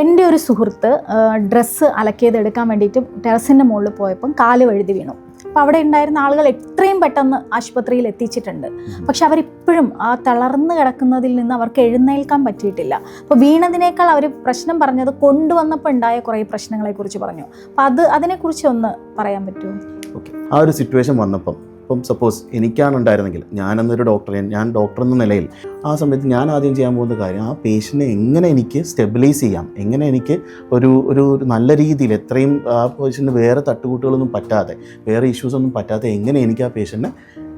എന്റെ ഒരു സുഹൃത്ത് ഡ്രസ്സ് അലക്കിയത് എടുക്കാൻ വേണ്ടിയിട്ട് ടെറസിന്റെ മുകളിൽ പോയപ്പം കാൽ വഴുതി വീണു. അപ്പോൾ അവിടെ ഉണ്ടായിരുന്ന ആളുകൾ എത്രയും പെട്ടെന്ന് ആശുപത്രിയിൽ എത്തിച്ചിട്ടുണ്ട്. പക്ഷെ അവരിപ്പോഴും ആ തളർന്ന് കിടക്കുന്നതിൽ നിന്ന് അവർക്ക് എഴുന്നേൽക്കാൻ പറ്റിയിട്ടില്ല. അപ്പോൾ വീണതിനേക്കാൾ അവർ പ്രശ്നം പറഞ്ഞത് കൊണ്ടുവന്നപ്പോൾ ഉണ്ടായ കുറേ പ്രശ്നങ്ങളെക്കുറിച്ച് പറഞ്ഞു. അപ്പോൾ അത് അതിനെക്കുറിച്ച് ഒന്ന് പറയാൻ പറ്റുമോ? ആ ഒരു സിറ്റുവേഷൻ വന്നപ്പം ഇപ്പം സപ്പോസ് എനിക്കാണ് ഉണ്ടായിരുന്നെങ്കിൽ ഞാനെന്നൊരു ഡോക്ടർ ഞാൻ ഡോക്ടർ എന്ന നിലയിൽ ആ സമയത്ത് ഞാൻ ആദ്യം ചെയ്യാൻ പോകുന്ന കാര്യം ആ പേഷ്യന്റിനെ എങ്ങനെ എനിക്ക് സ്റ്റെബിലൈസ് ചെയ്യാം? എങ്ങനെ എനിക്ക് ഒരു ഒരു നല്ല രീതിയിൽ എത്രയും ആ പേഷ്യന്റിന് വേറെ തട്ടുകൂട്ടുകളൊന്നും പറ്റാതെ വേറെ ഇഷ്യൂസ് ഒന്നും പറ്റാതെ എങ്ങനെ എനിക്ക് ആ പേഷ്യന്റിനെ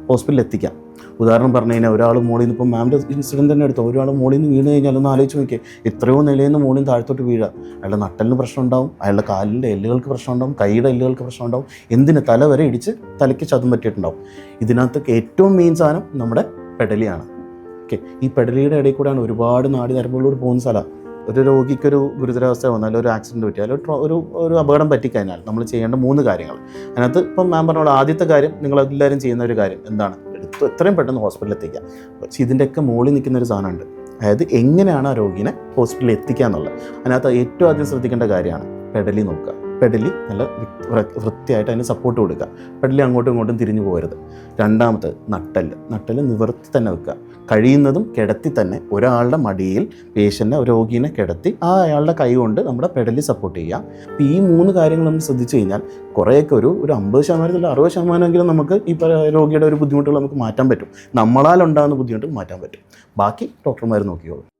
ഹോസ്പിറ്റലിൽ എത്തിക്കാം ഉദാഹരണം പറഞ്ഞു കഴിഞ്ഞാൽ ഒരാൾ മോളിൽ നിന്ന് ഇപ്പം മാമിന്റെ ഇൻസിഡന്റ് തന്നെ എടുത്തു ഒരാൾ മോളിൽ നിന്ന് വീണ് കഴിഞ്ഞാൽ ഒന്ന് ആലോചിച്ച് നോക്കിയേ. എത്രയോ നിലയിൽ നിന്ന് മോളിൽ നിന്ന് താഴത്തോട്ട് വീഴുക അയാളുടെ നട്ടലിന് പ്രശ്നം ഉണ്ടാവും അയാളുടെ കാലിന്റെ എല്ലുകൾക്ക് പ്രശ്നം ഉണ്ടാവും കൈയുടെ എല്ലുകൾക്ക് പ്രശ്നം ഉണ്ടാവും എന്തിന് തല വരെ ഇടിച്ച് തലയ്ക്ക് ചതം പറ്റിയിട്ടുണ്ടാവും. ഇതിനകത്ത് ഏറ്റവും മെയിൻ സാധനം നമ്മുടെ പെടലിയാണ്. ഓക്കെ ഈ പെഡലിയുടെ ഇടയിൽ കൂടെയാണ് ഒരുപാട് നാടി നരമ്പുകളിലൂടെ പോകുന്ന സ്ഥലമാണ് ഒരു രോഗിക്കൊരു ഗുരുതരാവസ്ഥ വന്നാൽ ഒരു ആക്സിഡന്റ് പറ്റിയാൽ ഒരു ഒരു അപകടം പറ്റിക്കഴിഞ്ഞാൽ നമ്മൾ ചെയ്യേണ്ട മൂന്ന് കാര്യങ്ങൾ. അതിനകത്ത് ഇപ്പം മാം പറഞ്ഞ ആദ്യത്തെ കാര്യം നിങ്ങൾ എല്ലാവരും ചെയ്യുന്ന ഒരു കാര്യം എന്താണ്? എടുത്ത് എത്രയും പെട്ടെന്ന് ഹോസ്പിറ്റലിൽ എത്തിക്കുക. പക്ഷേ ഇതിന്റെയൊക്കെ മുകളിൽ നിൽക്കുന്ന ഒരു സാധനമുണ്ട്. അതായത് എങ്ങനെയാണ് ആ രോഗിനെ ഹോസ്പിറ്റലിൽ എത്തിക്കുക എന്നുള്ളത്. അതിനകത്ത് ഏറ്റവും ആദ്യം ശ്രദ്ധിക്കേണ്ട കാര്യമാണ് പെടലി നോക്കുക. പെഡലി നല്ല വൃത്തിയായിട്ട് അതിന് സപ്പോർട്ട് കൊടുക്കുക. പെഡലി അങ്ങോട്ടും ഇങ്ങോട്ടും തിരിഞ്ഞു പോകരുത്. രണ്ടാമത് നട്ടൽ നട്ടൽ നിവർത്തി തന്നെ വെക്കുക. കഴിയുന്നതും കിടത്തി തന്നെ ഒരാളുടെ മടിയിൽ പേഷ്യന്റെ രോഗീനെ കിടത്തി ആ അയാളുടെ കൈ കൊണ്ട് നമ്മുടെ പെഡലി സപ്പോർട്ട് ചെയ്യുക. അപ്പോൾ ഈ മൂന്ന് കാര്യങ്ങൾ നമ്മൾ ശ്രദ്ധിച്ചു കഴിഞ്ഞാൽ കുറേയൊക്കെ ഒരു ഒരു അമ്പത് ശതമാനത്തിൽ അറുപത് ശതമാനമെങ്കിലും നമുക്ക് ഈ രോഗിയുടെ ഒരു ബുദ്ധിമുട്ടുകൾ നമുക്ക് മാറ്റാൻ പറ്റും. നമ്മളാൽ ഉണ്ടാകുന്ന ബുദ്ധിമുട്ടുകൾ മാറ്റാൻ പറ്റും. ബാക്കി ഡോക്ടർമാർ നോക്കിയോളും